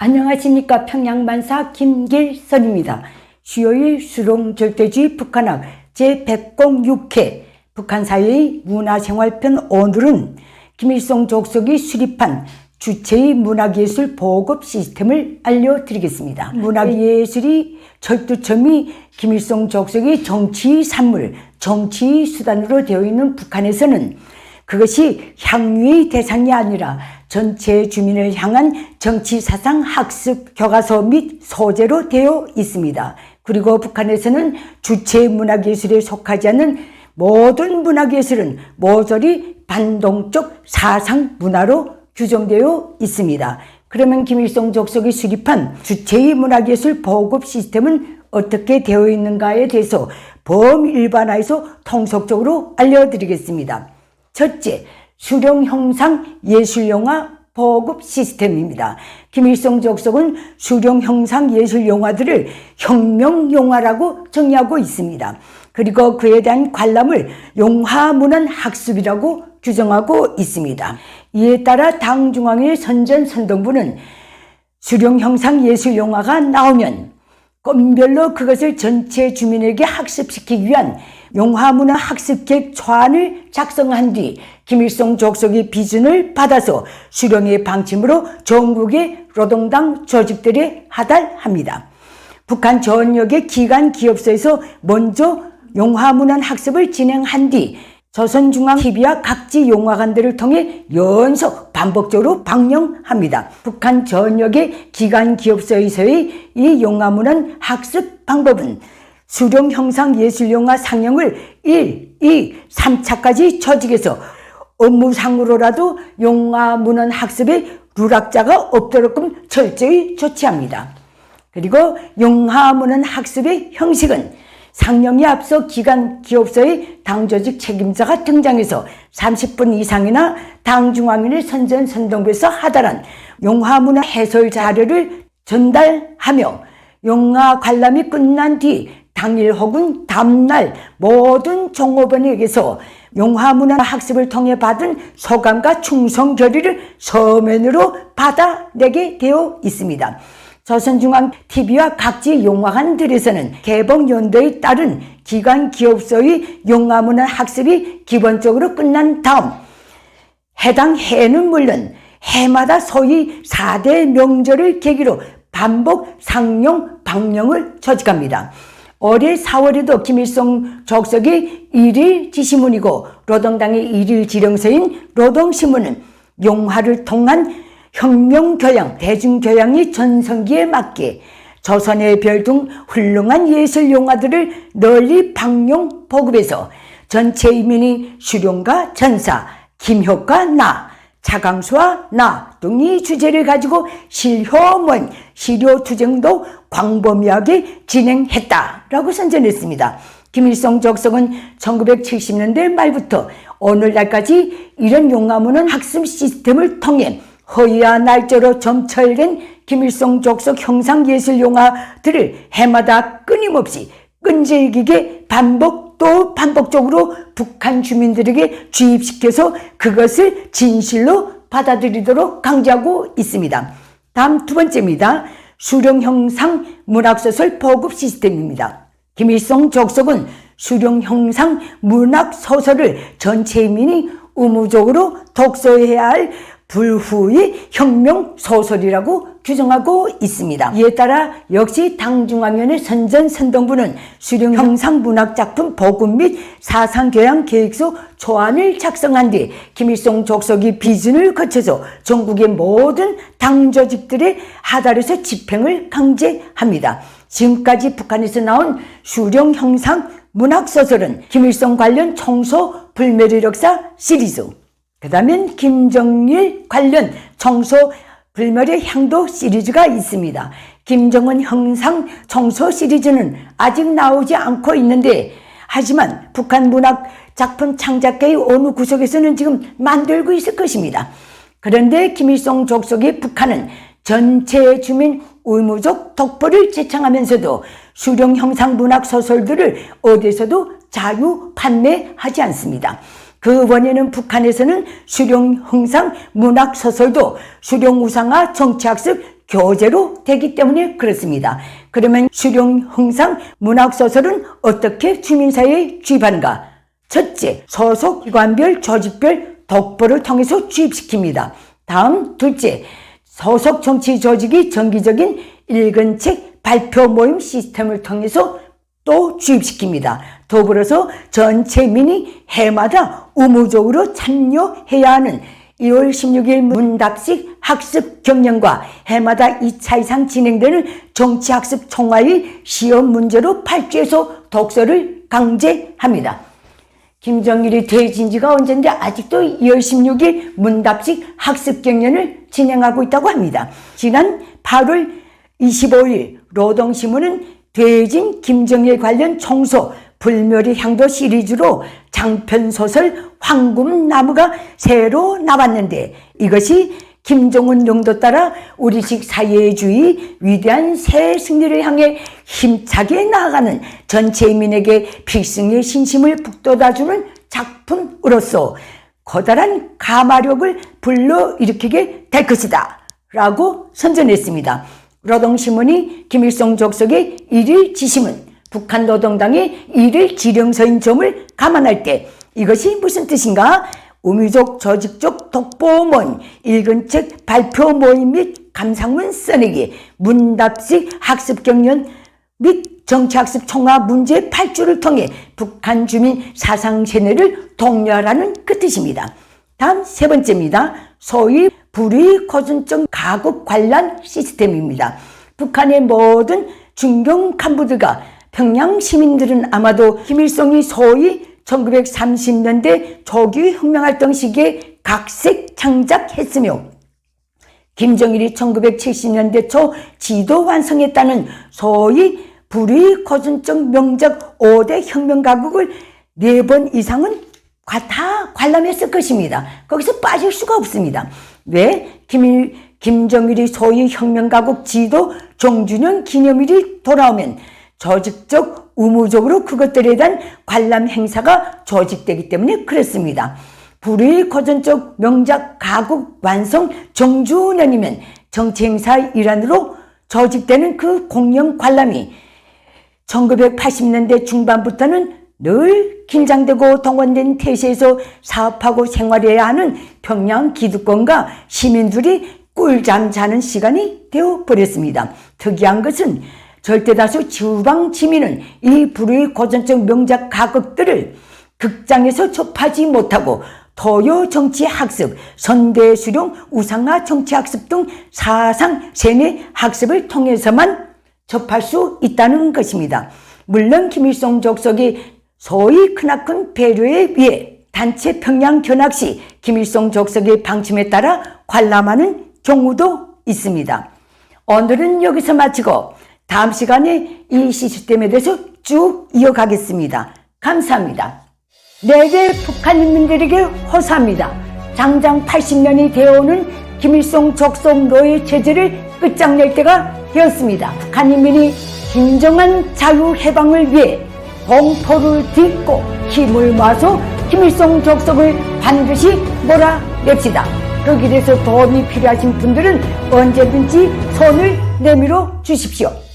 안녕하십니까 평양만사 김길선입니다. 수요일 수롱 절대주의 북한학 제106회 북한사회의 문화생활편 오늘은 김일성 족속이 수립한 주체의 문학예술 보급 시스템을 알려드리겠습니다. 문학예술이 철두점이 김일성 족속의 정치 산물, 정치 수단으로 되어 있는 북한에서는 그것이 향유의 대상이 아니라 전체 주민을 향한 정치 사상 학습 교과서 및 소재로 되어 있습니다. 그리고 북한에서는 주체 문학예술에 속하지 않는 모든 문학예술은 모조리 반동적 사상 문화로 규정되어 있습니다. 그러면 김일성 족속이 수립한 주체의 문학예술 보급 시스템은 어떻게 되어 있는가에 대해서 범일반화해서 통속적으로 알려드리겠습니다. 첫째, 수령 형상 예술 영화 보급 시스템입니다. 김일성 족속은 수령 형상 예술 영화들을 혁명 영화라고 정의하고 있습니다. 그리고 그에 대한 관람을 용화문헌 학습이라고 규정하고 있습니다. 이에 따라 당중앙의 선전선동부는 수령 형상 예술 영화가 나오면 건별로 그것을 전체 주민에게 학습시키기 위한 용화문화 학습 계획 초안을 작성한 뒤 김일성 족속의 비준을 받아서 수령의 방침으로 전국의 노동당 조직들에 하달합니다. 북한 전역의 기관 기업소에서 먼저 용화문헌 학습을 진행한 뒤 조선중앙TV와 각지 용화관들을 통해 연속 반복적으로 방영합니다. 북한 전역의 기관 기업소에서의 이 용화문헌 학습 방법은 수령 형상 예술 영화 상영을 1, 2, 3차까지 조직해서 업무상으로라도 영화 문헌 학습에 누락자가 없도록끔 철저히 조치합니다. 그리고 영화 문헌 학습의 형식은 상영에 앞서 기관 기업소의 당조직 책임자가 등장해서 30분 이상이나 당중앙위를 선전 선동부에서 하달한 용화문화 해설 자료를 전달하며 용화 관람이 끝난 뒤 당일 혹은 다음날 모든 종업원에게서 용화문화 학습을 통해 받은 소감과 충성 결의를 서면으로 받아내게 되어 있습니다. 조선중앙 TV와 각지 용화관들에서는 개봉 연도에 따른 기관 기업소의 용화문화 학습이 기본적으로 끝난 다음 해당 해는 물론 해마다 소위 4대 명절을 계기로 반복 상영, 방영을 조직합니다. 올해 4월에도 김일성 족속의 일일 지시문이고 노동당의 일일 지령서인 노동신문은 용화를 통한 혁명교양, 대중교양이 전성기에 맞게 조선의 별 등 훌륭한 예술 영화들을 널리 방영 보급해서 전체 이민이 수룡과 전사, 김효과 나, 차강수와 나 등이 주제를 가지고 실효문, 시료투쟁도 광범위하게 진행했다라고 선전했습니다. 김일성 족속은 1970년대 말부터 오늘날까지 이런 용화문헌 학습 시스템을 통해 허위와 날짜로 점철된 김일성 족속 형상예술 영화들을 해마다 끊임없이 끈질기게 반복 또 반복적으로 북한 주민들에게 주입시켜서 그것을 진실로 받아들이도록 강조하고 있습니다. 다음 두 번째입니다. 수령 형상 문학소설 보급 시스템입니다. 김일성 족속은 수령 형상 문학 소설을 전 체 민이 의무적으로 독서해야 할 불후의 혁명 소설이라고 규정하고 있습니다. 이에 따라 역시 당중앙위원회 선전 선동부는 수령 형상 문학 작품 보급 및 사상 교양 계획서 초안을 작성한 뒤 김일성 족속이 비준을 거쳐서 전국의 모든 당 조직들의 하달에서 집행을 강제합니다. 지금까지 북한에서 나온 수령 형상 문학 소설은 김일성 관련 청소 불멸의 역사 시리즈 그 다음엔 김정일 관련 청소 불멸의 향도 시리즈가 있습니다. 김정은 형상 청소 시리즈는 아직 나오지 않고 있는데 하지만 북한 문학 작품 창작계의 어느 구석에서는 지금 만들고 있을 것입니다. 그런데 김일성 족속의 북한은 전체 주민 의무적 독보를 제창하면서도 수령 형상 문학 소설들을 어디서도 자유 판매하지 않습니다. 그 원인은 북한에서는 수령 형상 문학 소설도 수령 우상화 정치학습 교재로 되기 때문에 그렇습니다. 그러면 수령 흥상 문학 소설은 어떻게 주민사회에 주입하는가? 첫째, 소속 기관별, 조직별 독보를 통해서 주입시킵니다. 다음, 둘째, 소속 정치 조직이 정기적인 읽은 책 발표 모임 시스템을 통해서 또 주입시킵니다. 더불어서 전 체민이 해마다 의무적으로 참여해야 하는 2월 16일 문답식 학습 경연과 해마다 2차 이상 진행되는 정치학습 총화일 시험 문제로 발주해서 독서를 강제합니다. 김정일이 퇴진 지가 언젠데 아직도 2월 16일 문답식 학습 경연을 진행하고 있다고 합니다. 지난 8월 25일 노동신문은 퇴진 김정일 관련 총소 불멸의 향도 시리즈로 장편 소설 황금나무가 새로 나왔는데 이것이 김정은 용도 따라 우리식 사회주의 위대한 새 승리를 향해 힘차게 나아가는 전체민에게 필승의 신심을 북돋아주는 작품으로서 커다란 가마력을 불러일으키게 될 것이다. 라고 선전했습니다. 노동신문이 김일성 족속의 일일 지심은 북한 노동당의 일일 지령서인 점을 감안할 때 이것이 무슨 뜻인가? 우미족 조직적 독보문 읽은 책 발표 모임 및 감상문 써내기 문답식 학습 경연 및 정치학습 총화 문제 발주를 통해 북한 주민 사상 세뇌를 독려하라는 그 뜻입니다. 다음 세 번째입니다. 소위 불의 고전적 가국 관람 시스템입니다. 북한의 모든 중경 간부들과 평양 시민들은 아마도 김일성이 소위 1930년대 조기 혁명활동 시기에 각색 창작했으며 김정일이 1970년대 초 지도 완성했다는 소위 불의 고전적 명작 5대 혁명 가국을 네번 이상은 다 관람했을 것입니다. 거기서 빠질 수가 없습니다. 왜? 김일, 김정일이 소위 혁명 가국 지도 종주년 기념일이 돌아오면 조직적 의무적으로 그것들에 대한 관람 행사가 조직되기 때문에 그렇습니다. 불의 고전적 명작 가국 완성 정주년이면 정치 행사 일환으로 조직되는 그 공영 관람이 1980년대 중반부터는 늘 긴장되고 동원된 태세에서 사업하고 생활해야 하는 평양 기득권과 시민들이 꿀잠 자는 시간이 되어 버렸습니다. 특이한 것은 절대다수 지방 지민은 이 불의 고전적 명작 가극들을 극장에서 접하지 못하고 도요 정치 학습, 선대 수령, 우상화 정치 학습 등 사상 세뇌 학습을 통해서만 접할 수 있다는 것입니다. 물론 김일성 족속이 소위 크나큰 배려에 의해 단체 평양 견학 시 김일성 족속의 방침에 따라 관람하는 경우도 있습니다. 오늘은 여기서 마치고 다음 시간에 이 시스템에 대해서 쭉 이어가겠습니다. 감사합니다. 내게 북한 인민들에게 호소합니다. 장장 80년이 되어오는 김일성 적속 노예 체제를 끝장낼 때가 되었습니다. 북한 인민이 진정한 자유 해방을 위해 공포를 딛고 힘을 모아서 김일성 적속을 반드시 몰아냅시다. 그 길에서 도움이 필요하신 분들은 언제든지 손을 내밀어 주십시오.